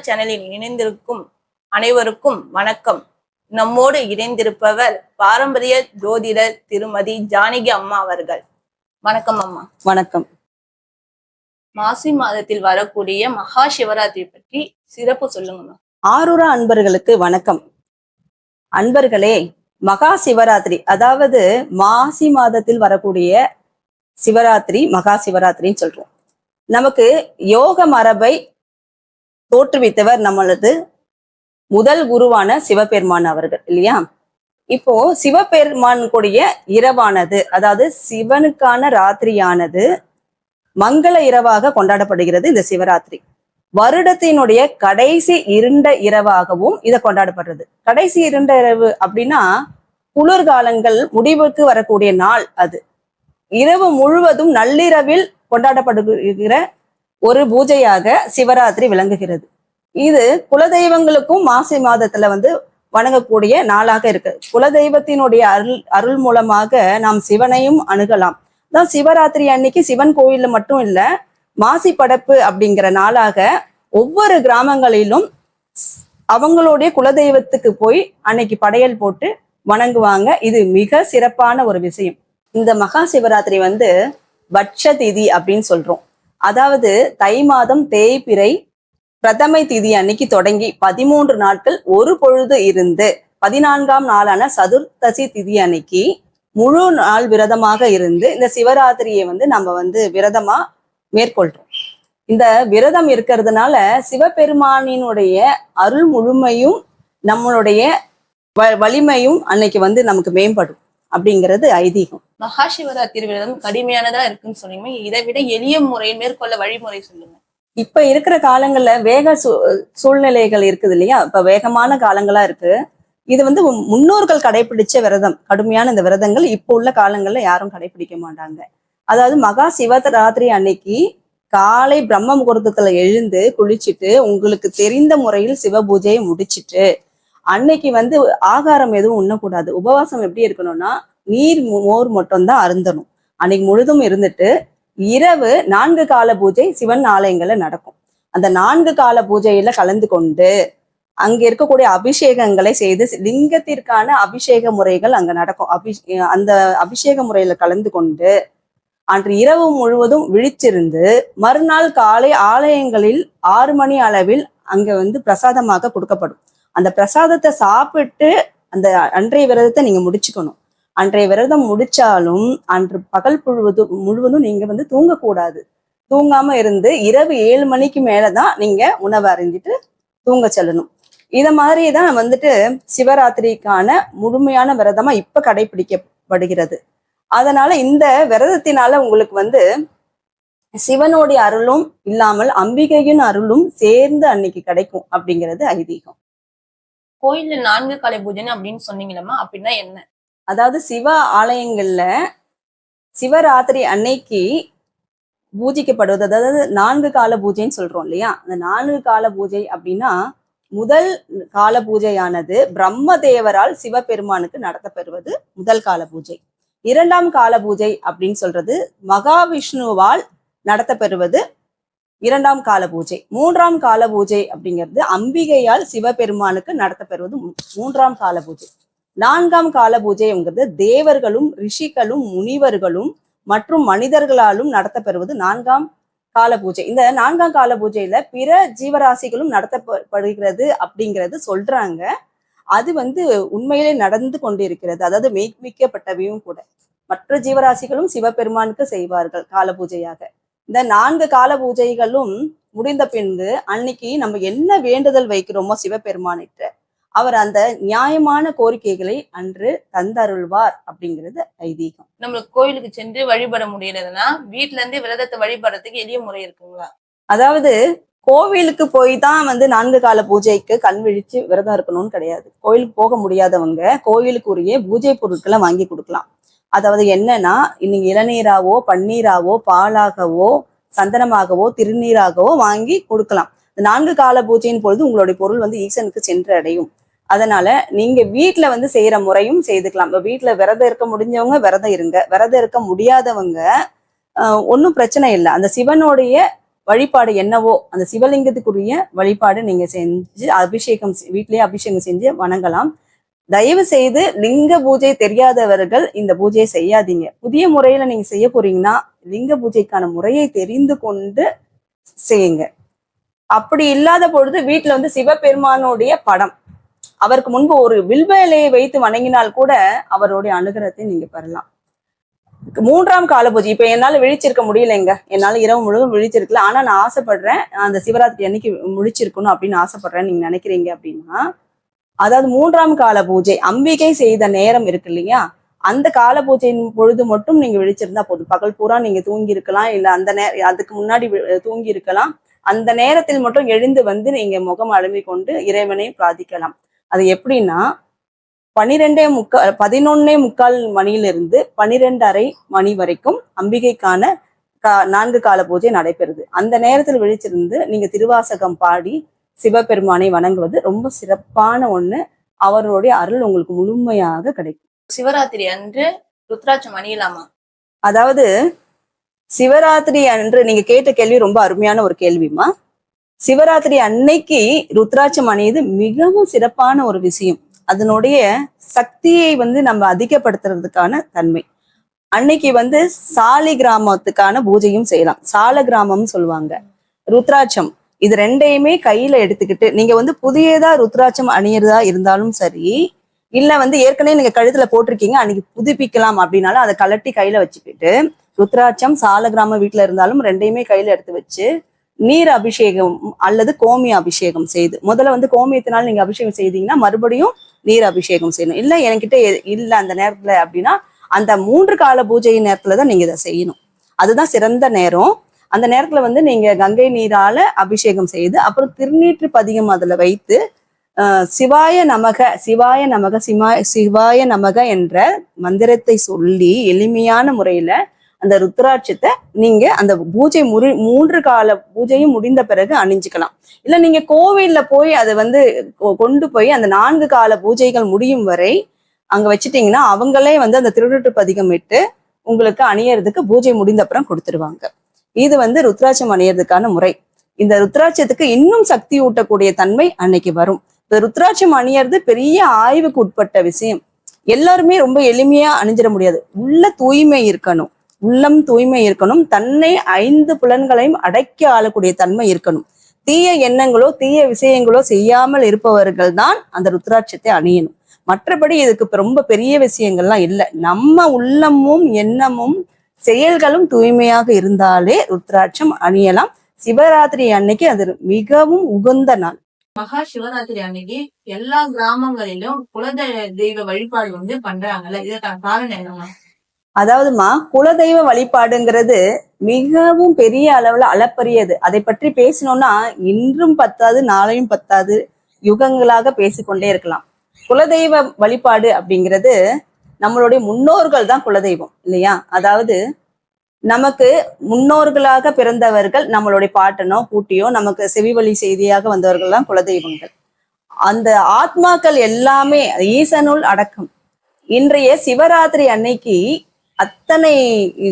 சேனலில் இணைந்திருக்கும் அனைவருக்கும் வணக்கம். நம்மோடு இணைந்திருப்பவர் பாரம்பரிய ஜோதிடர் திருமதி ஜானகி அம்மா அவர்கள். வணக்கம் அம்மா. வணக்கம். மாசி மாதத்தில் வரக்கூடிய மகா சிவராத்திரி பற்றி சிறப்பு சொல்லுங்கம்மா. ஆருரா அன்பர்களுக்கு வணக்கம். அன்பர்களே மகா சிவராத்திரி அதாவது மாசி மாதத்தில் வரக்கூடிய சிவராத்திரி மகா சிவராத்திரின்னு சொல்றோம். நமக்கு யோக மரபை தோற்றுவித்தவர் நம்மளது முதல் குருவான சிவபெருமான் அவர்கள் இல்லையா? இப்போ சிவபெருமான் கூடிய இரவானது அதாவது சிவனுக்கான ராத்திரியானது மங்கள இரவாக கொண்டாடப்படுகிறது இந்த சிவராத்திரி. வருடத்தினுடைய கடைசி இருண்ட இரவாகவும் இதை கொண்டாடப்படுறது. கடைசி இருண்ட இரவு அப்படின்னா குளிர்காலங்கள் முடிவுக்கு வரக்கூடிய நாள் அது. இரவு முழுவதும் நள்ளிரவில் கொண்டாடப்படுகிற ஒரு பூஜையாக சிவராத்திரி விளங்குகிறது. இது குலதெய்வங்களுக்கும் மாசி மாதத்துல வந்து வணங்கக்கூடிய நாளாக இருக்கு. குலதெய்வத்தினுடைய அருள் அருள் மூலமாக நாம் சிவனையும் அணுகலாம். தான் சிவராத்திரி அன்னைக்கு சிவன் கோயில்ல மட்டும் இல்ல மாசி படைப்பு அப்படிங்கிற நாளாக ஒவ்வொரு கிராமங்களிலும் ஸ்- அவங்களுடைய குலதெய்வத்துக்கு போய் அன்னைக்கு படையல் போட்டு வணங்குவாங்க. இது மிக சிறப்பான ஒரு விஷயம். இந்த மகா சிவராத்திரி வந்து பட்ச திதி அப்படின்னு சொல்றோம். அதாவது தை மாதம் தேய்பிறை பிரதமை திதி அன்னைக்கு தொடங்கி பதிமூன்று நாட்கள் ஒரு பொழுது இருந்து பதினான்காம் நாளான சதுர்த்தசி திதி அன்னைக்கு முழு நாள் விரதமாக இருந்து இந்த சிவராத்திரியை வந்து நம்ம வந்து விரதமா மேற்கொள்றோம். இந்த விரதம் இருக்கிறதுனால சிவபெருமானினுடைய அருள் முழுமையும் நம்மளுடைய வ- வலிமையும் அன்னைக்கு வந்து நமக்கு மேம்படும். அப்படிங்கிறது ஐதீகம். மகா சிவராத்திரி விரதம் கடுமையானதா இருக்குன்னு சொன்னீங்க. இதை விட எளிய முறையில் மேற்கொள்ள வழிமுறை சொல்லுங்க. இப்ப இருக்கிற காலங்கள்ல வேக சூ- சூழ்நிலைகள் இருக்குது இல்லையா? இப்ப வேகமான காலங்களா இருக்கு. இது வந்து முன்னோர்கள் கடைபிடிச்ச விரதம். கடுமையான இந்த விரதங்கள் இப்போ உள்ள காலங்கள்ல யாரும் கடைபிடிக்க மாட்டாங்க. அதாவது மகா சிவராத்திரி அன்னைக்கு காலை பிரம்ம முகூர்த்தத்துல எழுந்து குளிச்சுட்டு உங்களுக்கு தெரிந்த முறையில் சிவ பூஜையை முடிச்சிட்டு அன்னைக்கு வந்து ஆகாரம் எதுவும் உண்ணக்கூடாது. உபவாசம் எப்படி இருக்கணும்னா நீர் மோர் மட்டும்தான் அருந்தணும். அன்னைக்கு முழுதும் இருந்துட்டு இரவு நான்கு கால பூஜை சிவன் ஆலயங்கள்ல நடக்கும். அந்த நான்கு கால பூஜையில கலந்து கொண்டு அங்க இருக்கக்கூடிய அபிஷேகங்களை செய்து லிங்கத்திற்கான அபிஷேக முறைகள் அங்க நடக்கும். அபி அந்த அபிஷேக முறையில கலந்து கொண்டு அன்று இரவு முழுவதும் விழிச்சிருந்து மறுநாள் காலை ஆலயங்களில் ஆறு மணி அளவில் அங்க வந்து பிரசாதமாக கொடுக்கப்படும். அந்த பிரசாதத்தை சாப்பிட்டு அந்த அன்றைய விரதத்தை நீங்க முடிச்சுக்கணும். அன்றைய விரதம் முடிச்சாலும் அன்று பகல் முழுவதும் முழுவதும் நீங்க வந்து தூங்கக்கூடாது. தூங்காம இருந்து இரவு ஏழு மணிக்கு மேலதான் நீங்க உணவு அறிஞ்சிட்டு தூங்க செல்லணும். இத மாதிரி தான் வந்துட்டு சிவராத்திரிக்கான முழுமையான விரதமா இப்ப கடைபிடிக்கப்படுகிறது. அதனால இந்த விரதத்தினால உங்களுக்கு வந்து சிவனுடைய அருளும் இல்லாமல் அம்பிகையின் அருளும் சேர்ந்து அன்னைக்கு கிடைக்கும் அப்படிங்கிறது ஐதீகம். கோயில்ல நான்கு காலை பூஜைன்னு அப்படின்னு சொன்னீங்களம்மா அப்படின்னா என்ன? அதாவது சிவ ஆலயங்கள்ல சிவராத்திரி அன்னைக்கு பூஜிக்கப்படுவது அதாவது நான்கு கால பூஜைன்னு சொல்றோம் இல்லையா? அந்த நான்கு கால பூஜை அப்படின்னா முதல் கால பூஜையானது பிரம்ம தேவரால் சிவபெருமானுக்கு நடத்தப்பெறுவது முதல் கால பூஜை. இரண்டாம் கால பூஜை அப்படின்னு சொல்றது மகாவிஷ்ணுவால் நடத்தப்பெறுவது இரண்டாம் கால பூஜை. மூன்றாம் கால பூஜை அப்படிங்கிறது அம்பிகையால் சிவபெருமானுக்கு நடத்தப்பெறுவது மூன்றாம் கால பூஜை. நான்காம் கால பூஜைங்கிறது தேவர்களும் ரிஷிகளும் முனிவர்களும் மற்றும் மனிதர்களாலும் நடத்தப்பெறுவது நான்காம் கால பூஜை. இந்த நான்காம் கால பூஜையில பிற ஜீவராசிகளும் நடத்தப்படுகிறது அப்படிங்கிறது சொல்றாங்க. அது வந்து உண்மையிலே நடந்து கொண்டிருக்கிறது. அதாவது மெய்ப்பிக்கப்பட்டவையும் கூட. மற்ற ஜீவராசிகளும் சிவபெருமானுக்கு செய்வார்கள் கால பூஜையாக. இந்த நான்கு கால பூஜைகளும் முடிந்த பின்பு அன்னைக்கு நம்ம என்ன வேண்டுதல் வைக்கிறோமோ சிவபெருமானிட்ட அவர் அந்த நியாயமான கோரிக்கைகளை அன்று தந்தருள்வார் அப்படிங்கிறது ஐதீகம். நம்மளுக்கு கோயிலுக்கு சென்று வழிபட முடியலதுன்னா வீட்ல இருந்தே விரதத்தை வழிபடுறதுக்கு எளிய முறை இருக்குங்களா? அதாவது கோவிலுக்கு போய் தான் வந்து நான்கு கால பூஜைக்கு கண் விழிச்சு விரதம் இருக்கணும்னு கிடையாது. கோயிலுக்கு போக முடியாதவங்க கோயிலுக்குரிய பூஜை பொருட்களை வாங்கி கொடுக்கலாம். அதாவது என்னன்னா இன்னைக்கு இளநீராவோ பன்னீராவோ பாலாகவோ சந்தனமாகவோ திருநீராகவோ வாங்கி கொடுக்கலாம். இந்த நான்கு கால பூஜையின் பொழுது உங்களுடைய பொருள் வந்து ஈசனுக்கு சென்று அடையும் அதனால நீங்க வீட்டுல வந்து செய்யற முறையும் செய்துக்கலாம். இப்ப வீட்டுல விரதம் இருக்க முடிஞ்சவங்க விரதம் இருங்க. விரதம் இருக்க முடியாதவங்க ஒன்றும் பிரச்சனை இல்லை. அந்த சிவனுடைய வழிபாடு என்னவோ அந்த சிவலிங்கத்துக்குரிய வழிபாடு நீங்க செஞ்சு அபிஷேகம் வீட்லயே அபிஷேகம் செஞ்சு வணங்கலாம். தயவு செய்து லிங்க பூஜை தெரியாதவர்கள் இந்த பூஜையை செய்யாதீங்க. புதிய முறையில நீங்க செய்ய போறீங்கன்னா லிங்க பூஜைக்கான முறையை தெரிந்து கொண்டு செய்யுங்க. அப்படி இல்லாத பொழுது வீட்டுல வந்து சிவபெருமானுடைய படம். அவருக்கு முன்பு ஒரு வில்வேலையை வைத்து வணங்கினால் கூட அவருடைய அனுகிரகத்தை நீங்க பெறலாம். மூன்றாம் கால பூஜை. இப்ப என்னால விழிச்சிருக்க முடியலைங்க. என்னால இரவு முழுவதும் விழிச்சிருக்கல. ஆனா நான் ஆசைப்படுறேன். அந்த சிவராத்திரி அன்னைக்கு முழிச்சிருக்கணும் அப்படின்னு ஆசைப்படுறேன் நீங்க நினைக்கிறீங்க அப்படின்னா அதாவது மூன்றாம் கால பூஜை அம்பிகை செய்த நேரம் இருக்கு இல்லையா? அந்த கால பூஜையின் பொழுது மட்டும் நீங்க விழிச்சிருந்தா போதும். பகல் பூரா நீங்க தூங்கி இருக்கலாம் இல்ல அந்த நேரம் அதுக்கு முன்னாடி தூங்கி இருக்கலாம் அந்த நேரத்தில் மட்டும் எழுந்து வந்து நீங்க முகம் அழுமி கொண்டு இறைவனை பிரார்த்திக்கலாம். அது எப்படின்னா பனிரெண்டே முக்கால் பதினொன்னே முக்கால் மணியிலிருந்து பனிரெண்டரை மணி வரைக்கும் அம்பிகைக்கான கா- நான்கு கால பூஜை நடைபெறுது. அந்த நேரத்தில் விழிச்சிருந்து நீங்க திருவாசகம் பாடி சிவபெருமானை வணங்குவது ரொம்ப சிறப்பான ஒண்ணு. அவருடைய அருள் உங்களுக்கு முழுமையாக கிடைக்கும். சிவராத்திரி அன்று ருத்ராட்சம் அணியலாமா அதாவது சிவராத்திரி அன்று நீங்க கேட்ட கேள்வி ரொம்ப அருமையான ஒரு கேள்விமா சிவராத்திரி அன்னைக்கு ருத்ராட்சம் அணியது மிகவும் சிறப்பான ஒரு விஷயம். அதனுடைய சக்தியை வந்து நம்ம அதிகப்படுத்துறதுக்கான தன்மை. அன்னைக்கு வந்து சாலி கிராமத்துக்கான பூஜையும் செய்யலாம். சால கிராமம் சொல்லுவாங்க. ருத்ராட்சம். இது ரெண்டையுமே கையில எடுத்துக்கிட்டு நீங்க வந்து புதியதா ருத்ராட்சம் அணியறதா இருந்தாலும் சரி இல்ல வந்து ஏற்கனவே நீங்க கழுத்துல போட்டிருக்கீங்க அன்னைக்கு புதுப்பிக்கலாம் அப்படின்னாலும் அதை கலட்டி கையில வச்சுக்கிட்டு ருத்ராட்சம் சால கிராம வீட்டுல இருந்தாலும் ரெண்டையுமே கையில எடுத்து வச்சு நீர் அபிஷேகம் அல்லது கோமிய அபிஷேகம் செய்து முதல்ல வந்து கோமியத்தினால் நீங்க அபிஷேகம் செய்தீங்கன்னா மறுபடியும் நீர் அபிஷேகம் செய்யணும். இல்ல என்கிட்ட இல்ல அந்த நேரத்துல அப்படின்னா அந்த மூன்று கால பூஜை நேரத்துல தான் நீங்க இதை செய்யணும். அதுதான் சிறந்த நேரம். அந்த நேரத்துல வந்து நீங்க கங்கை நீரால அபிஷேகம் செய்து அப்புறம் திருநீற்று பதிகம் அதுல வைத்து சிவாய நமக சிவாய நமக சிவாய சிவாய நமக என்ற மந்திரத்தை சொல்லி எளிமையான முறையில அந்த ருத்ராட்சத்தை நீங்க அந்த பூஜை முறி மூன்று கால பூஜையும் முடிந்த பிறகு அணிஞ்சுக்கலாம். இல்ல நீங்க கோவில்ல போய் அதை வந்து கொ- கொண்டு போய் அந்த நான்கு கால பூஜைகள் முடியும் வரை அங்க வச்சுட்டீங்கன்னா அவங்களே வந்து அந்த திருநூற்று பதிகம் இட்டு உங்களுக்கு அணியறதுக்கு பூஜை முடிந்த அப்புறம் கொடுத்துருவாங்க. இது வந்து ருத்ராட்சம் அணியறதுக்கான முறை. இந்த ருத்ராட்சத்துக்கு இன்னும் சக்தி ஊட்டக்கூடிய தன்மை அன்னைக்கு வரும். இந்த ருத்ராட்சம் அணியறது பெரிய ஆய்வுக்கு உட்பட்ட விஷயம். எல்லாருமே ரொம்ப எளிமையா அணிஞ்சிட முடியாது. உள்ள தூய்மை இருக்கணும். உள்ளம் தூய்மை இருக்கணும். தன்னை ஐந்து புலன்களையும் அடைக்க ஆளக்கூடிய தன்மை இருக்கணும். தீய எண்ணங்களோ தீய விஷயங்களோ செய்யாமல் இருப்பவர்கள் தான் அந்த ருத்ராட்சத்தை அணியணும். மற்றபடி இதுக்கு ரொம்ப பெரிய விஷயங்கள்லாம் இல்லை. நம்ம உள்ளமும் எண்ணமும் செயல்களும் தூய்மையாக இருந்தாலே ருத்ராட்சம் அணியலாம். சிவராத்திரி அன்னைக்கு அது மிகவும் உகந்த நாள். மகா சிவராத்திரி அன்னைக்கு எல்லா கிராமங்களிலும் குலத தெய்வ வழிபாடு வந்து பண்றாங்கல்ல. இதற்கான காரணம் என்னமா அதாவதுமா குலதெய்வ வழிபாடுங்கிறது மிகவும் பெரிய அளவுல அளப்பரியது. அதை பற்றி பேசணும்னா இன்றும் பத்தாது நாளையும் பத்தாது யுகங்களாக பேசிக்கொண்டே இருக்கலாம். குலதெய்வ வழிபாடு அப்படிங்கிறது நம்மளுடைய முன்னோர்கள் தான் குலதெய்வம் இல்லையா? அதாவது நமக்கு முன்னோர்களாக பிறந்தவர்கள் நம்மளுடைய பாட்டனோ பூட்டியோ நமக்கு செவிவழி செய்தியாக வந்தவர்கள் தான் குலதெய்வங்கள். அந்த ஆத்மாக்கள் எல்லாமே ஈசனுள் அடக்கம். இன்றைய சிவராத்திரி அன்னைக்கு அத்தனை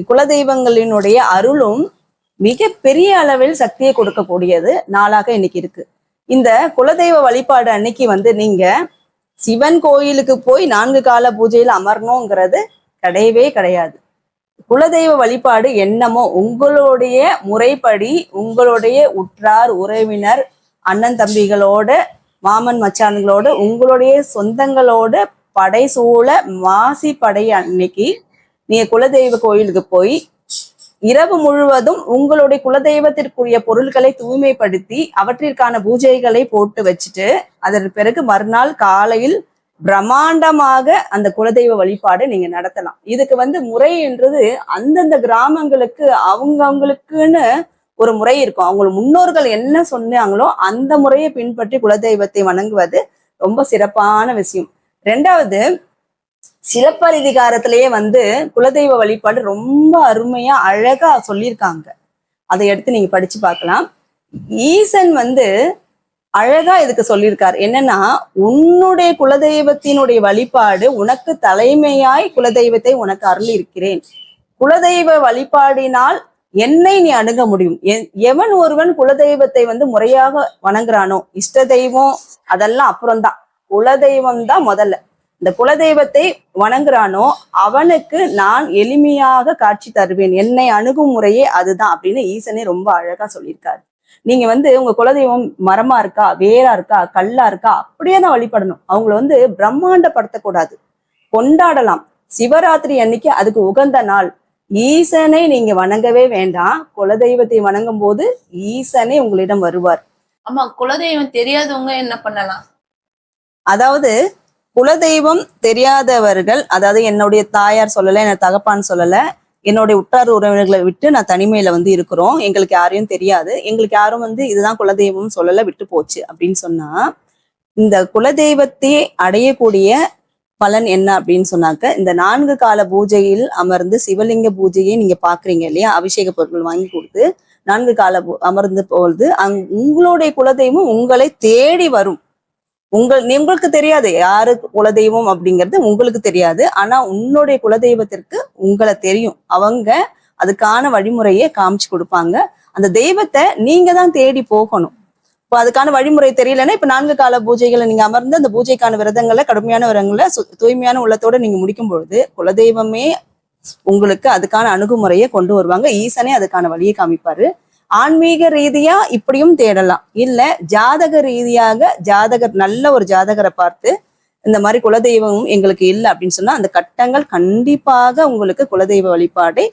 குலதெய்வங்களினுடைய அருளும் மிக பெரிய அளவில் சக்தியை கொடுக்கக்கூடியது நாளாக இன்னைக்கு இருக்கு. இந்த குலதெய்வ வழிபாடு அன்னைக்கு வந்து நீங்க சிவன் கோயிலுக்கு போய் நான்கு கால பூஜையில் அமரணுங்கிறது கிடையவே கிடையாது. குலதெய்வ வழிபாடு என்னமோ உங்களுடைய முறைப்படி உங்களுடைய உற்றார் உறவினர் அண்ணன் தம்பிகளோட மாமன் மச்சான்களோடு உங்களுடைய சொந்தங்களோட படைசூழ மாசி படை அன்னைக்கு நீங்க குலதெய்வ கோயிலுக்கு போய் இரவு முழுவதும் உங்களுடைய குலதெய்வத்திற்குரிய பொருட்களை தூய்மைப்படுத்தி அவற்றிற்கான பூஜைகளை போட்டு வச்சுட்டு அதற்கு பிறகு மறுநாள் காலையில் பிரம்மாண்டமாக அந்த குலதெய்வ வழிபாடு நீங்க நடத்தலாம். இதுக்கு வந்து முறைன்றது அந்தந்த கிராமங்களுக்கு அவங்கவுங்களுக்குன்னு ஒரு முறை இருக்கும். அவங்க முன்னோர்கள் என்ன சொன்னாங்களோ அந்த முறையை பின்பற்றி குலதெய்வத்தை வணங்குவது ரொம்ப சிறப்பான விஷயம். ரெண்டாவது சிலப்பதிகாரத்திலேயே வந்து குலதெய்வ வழிபாடு ரொம்ப அருமையா அழகா சொல்லியிருக்காங்க. அதை எடுத்து நீங்க படிச்சு பார்க்கலாம். ஈசன் வந்து அழகா இதுக்கு சொல்லியிருக்காரு. என்னன்னா உன்னுடைய குலதெய்வத்தினுடைய வழிபாடு உனக்கு தலைமையாய் குலதெய்வத்தை உனக்கு அருள் இருக்கிறேன் குலதெய்வ வழிபாடினால் என்னை நீ அணுக முடியும். எவன் ஒருவன் குலதெய்வத்தை வந்து முறையாக வணங்குறானோ இஷ்ட தெய்வம் அதெல்லாம் அப்புறம்தான். குலதெய்வம் தான் முதல்ல. இந்த குலதெய்வத்தை வணங்குறானோ அவனுக்கு நான் எளிமையாக காட்சி தருவேன். என்னை அணுகும் முறையே அதுதான் அப்படின்னு ஈசனே ரொம்ப அழகா சொல்லியிருக்காரு. நீங்க வந்து உங்க குலதெய்வம் மரமா இருக்கா வேரா இருக்கா கல்லா இருக்கா அப்படியே தான் வழிபடணும். அவங்கள வந்து பிரம்மாண்டப்படுத்தக்கூடாது. கொண்டாடலாம். சிவராத்திரி அன்னைக்கு அதுக்கு உகந்த நாள். ஈசனை நீங்க வணங்கவே வேண்டாம். குலதெய்வத்தை வணங்கும் போது ஈசனே உங்களிடம் வருவார். ஆமா குலதெய்வம் தெரியாதவங்க என்ன பண்ணலாம்? அதாவது குலதெய்வம் தெரியாதவர்கள் அதாவது என்னுடைய தாயார் சொல்லல என்ன தகப்பான் சொல்லல என்னுடைய உற்றார் உறவினர்களை விட்டு நான் தனிமையில வந்து இருக்கிறோம். எங்களுக்கு யாரையும் தெரியாது. எங்களுக்கு யாரும் வந்து இதுதான் குலதெய்வம் சொல்லல விட்டு போச்சு அப்படின்னு சொன்னா இந்த குலதெய்வத்தை அடையக்கூடிய பலன் என்ன அப்படின்னு சொன்னாக்க இந்த நான்கு கால பூஜையில் அமர்ந்து சிவலிங்க பூஜையை நீங்க பாக்குறீங்க இல்லையா? அபிஷேக பொருட்கள் வாங்கி கொடுத்து நான்கு கால பூ- அமர்ந்து பொழுது அங் உங்களுடைய குலதெய்வம் உங்களை தேடி வரும். உங்கள் உங்களுக்கு தெரியாது யாரு குலதெய்வம் அப்படிங்கிறது உங்களுக்கு தெரியாது. ஆனா உன்னுடைய குலதெய்வத்திற்கு உங்களை தெரியும். அவங்க அதுக்கான வழிமுறையை காமிச்சு கொடுப்பாங்க. அந்த தெய்வத்தை நீங்க தான் தேடி போகணும். இப்போ அதுக்கான வழிமுறை தெரியலன்னா இப்ப நான்கு கால பூஜைகளை நீங்க அமர்ந்து அந்த பூஜைக்கான விரதங்களை கடுமையான விரதங்களை தூய்மையான உள்ளத்தோட நீங்க முடிக்கும் பொழுது குலதெய்வமே உங்களுக்கு அதுக்கான அணுகுமுறையை கொண்டு வருவாங்க. ஈசனே அதுக்கான வழியை காமிப்பாரு. ஆன்மீக ரீதியா இப்படியும் தேடலாம். இல்ல ஜாதக ரீதியாக ஜாதகர் நல்ல ஒரு ஜாதகரை பார்த்து இந்த மாதிரி குலதெய்வம் எங்களுக்கு இல்லை அப்படின்னு சொன்னா அந்த கட்டங்கள் கண்டிப்பாக உங்களுக்கு குலதெய்வ வழிபாடை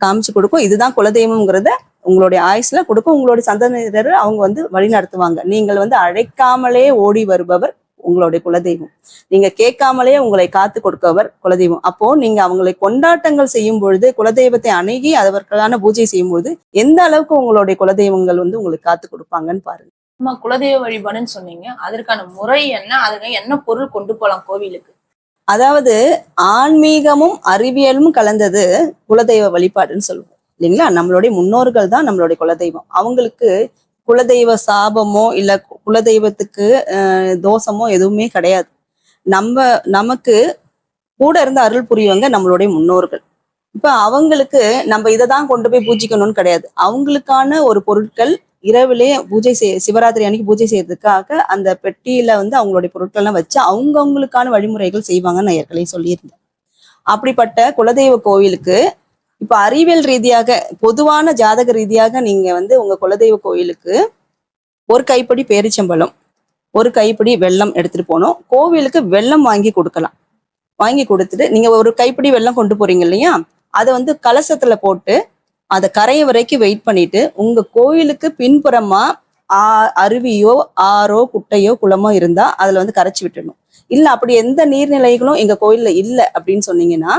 காமிச்சு கொடுக்கும். இதுதான் குலதெய்வம்ங்கிறத உங்களுடைய ஆயுஸ்ல கொடுக்கும். உங்களுடைய சந்ததியினர் அவங்க வந்து வழி நடத்துவாங்க நீங்கள் வந்து அழைக்காமலே ஓடி வருபவர் உங்களுடைய குலதெய்வம். நீங்க கேட்காமலே உங்களை காத்து கொடுக்கவர் குலதெய்வம். அப்போ நீங்க அவங்களை கொண்டாட்டங்கள் செய்யும் பொழுது குலதெய்வத்தை அணுகி அதற்கான பூஜை செய்யும் பொழுது எந்த அளவுக்கு உங்களுடைய குலதெய்வங்கள் வந்து உங்களுக்கு காத்து கொடுப்பாங்கன்னு பாருங்க. ஆமா குலதெய்வ வழிபாடுன்னு சொன்னீங்க. அதற்கான முறை என்ன? அதுக்கு என்ன பொருள் கொண்டு போலாம் கோவிலுக்கு? அதாவது ஆன்மீகமும் அறிவியலும் கலந்தது குலதெய்வ வழிபாடுன்னு சொல்லுவோம். இல்லைங்களா? நம்மளுடைய முன்னோர்கள் தான் நம்மளுடைய குலதெய்வம். அவங்களுக்கு குலதெய்வ சாபமோ இல்ல குலதெய்வத்துக்கு தோஷமோ எதுவுமே கிடையாது. நம்ம நமக்கு கூட இருந்து அருள் புரியவங்க நம்மளுடைய முன்னோர்கள். இப்ப அவங்களுக்கு நம்ம இதை தான் கொண்டு போய் பூஜிக்கணும்னு கிடையாது. அவங்களுக்கான ஒரு பொருட்கள் இரவிலே பூஜை செய்ய சிவராத்திரி அன்னைக்கு பூஜை செய்யறதுக்காக அந்த பெட்டியில வந்து அவங்களுடைய பொருட்கள்லாம் வச்சு அவங்கவுங்களுக்கான வழிமுறைகள் செய்வாங்கன்னு நான் ஏற்கனவே சொல்லியிருந்தேன். அப்படிப்பட்ட குலதெய்வ கோவிலுக்கு இப்ப அறிவியல் ரீதியாக பொதுவான ஜாதக ரீதியாக நீங்க வந்து உங்க குலதெய்வ கோயிலுக்கு ஒரு கைப்பிடி பேரிச்சம்பழம் ஒரு கைப்பிடி வெள்ளம் எடுத்துட்டு போகணும். கோவிலுக்கு வெள்ளம் வாங்கி கொடுக்கலாம். வாங்கி கொடுத்துட்டு நீங்க ஒரு கைப்பிடி வெல்லம் கொண்டு போறீங்க இல்லையா? அதை வந்து கலசத்துல போட்டு அதை கரைய வரைக்கும் வெயிட் பண்ணிட்டு உங்க கோயிலுக்கு பின்புறமா ஆ- அருவியோ ஆறோ குட்டையோ குளமோ இருந்தா அதுல வந்து கரைச்சி விட்டுடணும். இல்ல அப்படி எந்த நீர்நிலைகளும் எங்க கோயில்ல இல்லை அப்படின்னு சொன்னீங்கன்னா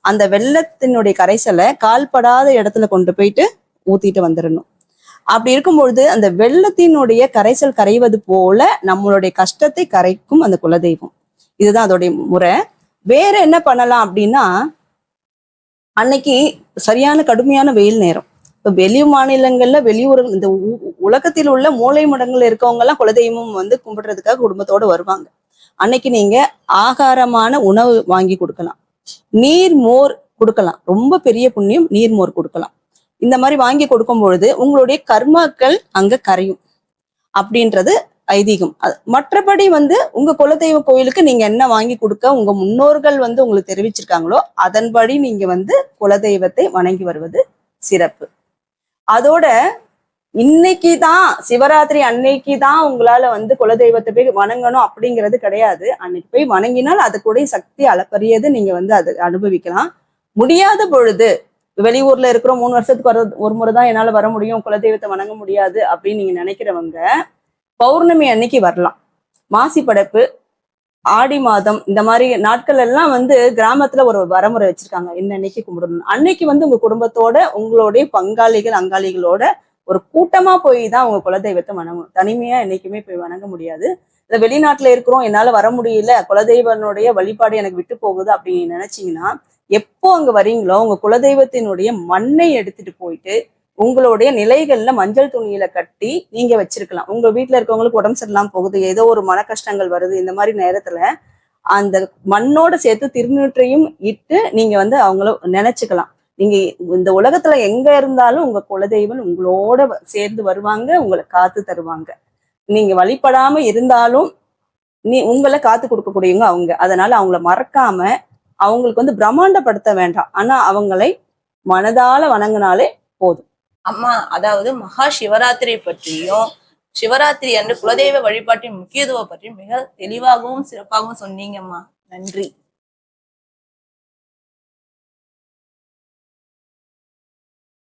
அந்த வெள்ளத்தினுடைய கரைசலை கால்படாத இடத்துல கொண்டு போயிட்டு ஊத்திட்டு வந்துடணும். அப்படி இருக்கும்பொழுது அந்த வெள்ளத்தினுடைய கரைசல் கரைவது போல நம்மளுடைய கஷ்டத்தை கரைக்கும் அந்த குலதெய்வம். இதுதான் அதோடைய முறை. வேற என்ன பண்ணலாம் அப்படின்னா அன்னைக்கு சரியான கடுமையான வெயில் நேரம். இப்போ வெளி மாநிலங்கள்ல வெளியூர் இந்த உ- உலகத்தில் உள்ள மூலை மடங்கள் இருக்கவங்க எல்லாம் குலதெய்வம் வந்து கும்பிடுறதுக்காக குடும்பத்தோட வருவாங்க. அன்னைக்கு நீங்க ஆகாரமான உணவு வாங்கி கொடுக்கலாம். நீர் மோர் கொடுக்கலாம். ரொம்ப பெரிய புண்ணியம் நீர் மோர் கொடுக்கலாம். இந்த மாதிரி வாங்கி கொடுக்கும் பொழுது உங்களுடைய கர்மாக்கள் அங்க கரையும். அப்படின்றது ஐதீகம். மற்றபடி வந்து உங்க குலதெய்வ கோயிலுக்கு நீங்க என்ன வாங்கி கொடுக்க உங்க முன்னோர்கள் வந்து உங்களுக்கு தெரிவிச்சிருக்காங்களோ அதன்படி நீங்க வந்து குலதெய்வத்தை வணங்கி வருவது சிறப்பு. அதோட இன்னைக்கு தான் சிவராத்திரி அன்னைக்கு தான் உங்களால வந்து குலதெய்வத்தை போய் வணங்கணும் அப்படிங்கிறது கிடையாது. அன்னைக்கு போய் வணங்கினால் அதுக்குடைய சக்தி அளப்பரியது நீங்க வந்து அது அனுபவிக்கலாம். முடியாத பொழுது வெளியூர்ல இருக்கிற மூணு வருஷத்துக்கு வர ஒரு முறை தான் என்னால வர முடியும் குலதெய்வத்தை வணங்க முடியாது அப்படின்னு நீங்க நினைக்கிறவங்க பௌர்ணமி அன்னைக்கு வரலாம். மாசி படைப்பு ஆடி மாதம் இந்த மாதிரி நாட்கள் எல்லாம் வந்து கிராமத்துல ஒரு வரமுறை வச்சிருக்காங்க. இன்னைக்கு கும்பிடணும். அன்னைக்கு வந்து உங்க குடும்பத்தோட உங்களுடைய பங்காளிகள் அங்காளிகளோட ஒரு கூட்டமா போய் தான் அவங்க குலதெய்வத்தை வணங்கணும் தனிமையா என்னைக்குமே போய் வணங்க முடியாது. இல்ல வெளிநாட்டுல இருக்கிறோம் என்னால வர முடியல குலதெய்வனுடைய வழிபாடு எனக்கு விட்டு போகுது அப்படின்னு நினைச்சீங்கன்னா எப்போ அங்க வரீங்களோ உங்க குலதெய்வத்தினுடைய மண்ணை எடுத்துட்டு போயிட்டு உங்களுடைய நிலைகள்ல மஞ்சள் துணியில கட்டி நீங்க வச்சிருக்கலாம். உங்க வீட்டுல இருக்கவங்களுக்கு உடம்பு சரியில்லாம போகுது ஏதோ ஒரு மன கஷ்டங்கள் வருது இந்த மாதிரி நேரத்துல அந்த மண்ணோட சேர்த்து திருநூற்றையும் இட்டு நீங்க வந்து அவங்கள நினைச்சுக்கலாம். நீங்க இந்த உலகத்துல எங்க இருந்தாலும் உங்க குலதெய்வம் உங்களோட சேர்ந்து வருவாங்க உங்களை காத்து தருவாங்க. நீங்க வழிபடாம இருந்தாலும் நீ உங்களை காத்து கொடுக்கக்கூடியவங்க அவங்க. அதனால அவங்கள மறக்காம அவங்களுக்கு வந்து பிரம்மாண்டப்படுத்த வேண்டாம். ஆனா அவங்களை மனதால வணங்கினாலே அம்மா அதாவது மகா சிவராத்திரி பற்றியும் சிவராத்திரி அன்று குலதெய்வ வழிபாட்டின் முக்கியத்துவம் பற்றியும் மிக தெளிவாகவும் சிறப்பாகவும் சொன்னீங்கம்மா. நன்றி.